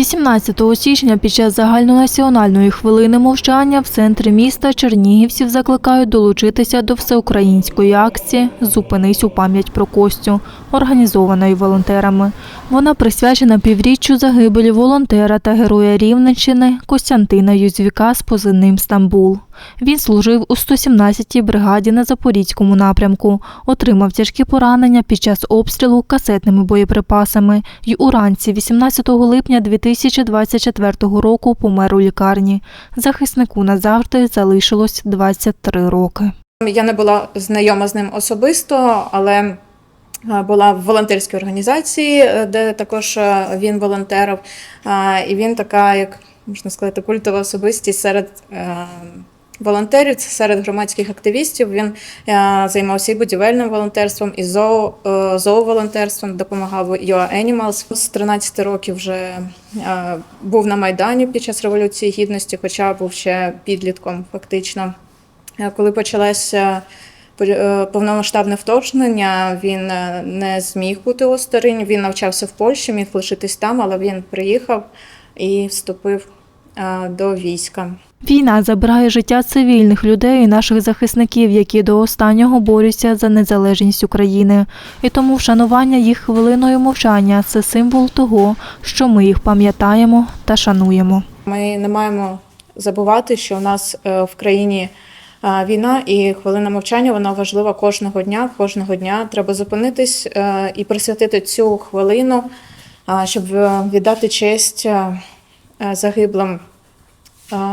18 січня під час загальнонаціональної хвилини мовчання в центрі міста чернігівців закликають долучитися до всеукраїнської акції Зупинись у пам'ять про Костю, організованої волонтерами. Вона присвячена півріччю загибелі волонтера та героя Рівненщини Костянтина Юзвіка з позивним Стамбул. Він служив у 117-й бригаді на Запорізькому напрямку, отримав тяжкі поранення під час обстрілу касетними боєприпасами і уранці 18 липня 2024 року помер у лікарні. Захиснику назавжди залишилось 23 роки. Я не була знайома з ним особисто, але е, була в волонтерській організації, е, де також е, він волонтерив. І він така, як можна сказати, культова особистість серед волонтерів, серед громадських активістів. Він е, займався і будівельним волонтерством, і зоо, е, зооволонтерством, допомагав UA Animals. З 13 років вже е, був на Майдані під час Революції Гідності, хоча був ще підлітком, фактично. Коли почалося е, повномасштабне вторгнення, він не зміг бути осторонь. Він навчався в Польщі, міг лишитись там, але він приїхав і вступив до війська. Війна забирає життя цивільних людей і наших захисників, які до останнього борються за незалежність України. І тому вшанування їх хвилиною мовчання це символ того, що ми їх пам'ятаємо та шануємо. Ми не маємо забувати, що у нас е, в країні е, війна і хвилина мовчання вона важлива кожного дня. Кожного дня треба зупинитись е, і присвятити цю хвилину, е, щоб е, віддати честь е, е, загиблим.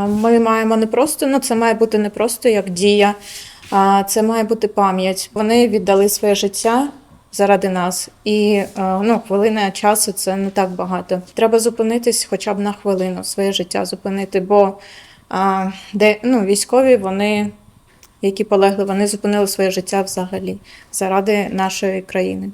Ми маємо не просто, ну це має бути не просто як дія, а це має бути пам'ять. Вони віддали своє життя заради нас, і е, ну, хвилина часу це не так багато. Треба зупинитись хоча б на хвилину, своє життя зупинити, бо а, де ну, військові, вони, які полегли, вони зупинили своє життя взагалі заради нашої країни.